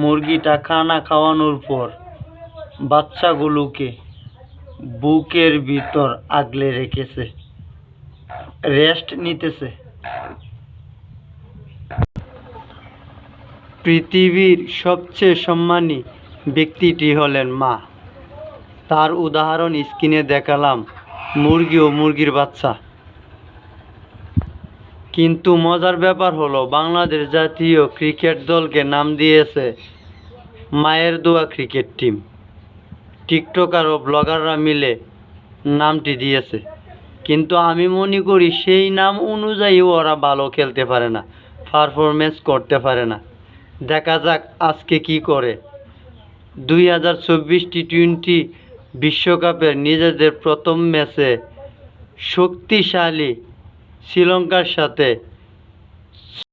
মুরগিটা খানা খাওয়ানোর পর বাচ্চাগুলোকে বুকের ভিতর আগলে রেখেছে। রেস্ট নিতেছে। পৃথিবীর সবচেয়ে সম্মানী ব্যক্তিটি হলেন মা। তার উদাহরণ স্ক্রিনে দেখালাম, মুরগি ও মুরগির বাচ্চা। কিন্তু মজার ব্যাপার হলো, বাংলাদেশ জাতীয় ক্রিকেট দলকে নাম দিয়েছে মায়ের দোয়া ক্রিকেট টিম। টিকটকার ও ব্লগাররা মিলে নামটি দিয়েছে। কিন্তু আমি মনে করি, সেই নাম অনুযায়ী ওরা ভালো খেলতে পারে না পারফরমেন্স করতে পারে না। দেখা যাক আজকে কি করে। দুই হাজার চব্বিশ টি টোয়েন্টি বিশ্বকাপের নিজেদের প্রথম ম্যাচে শক্তিশালী শ্রীলঙ্কার সাথে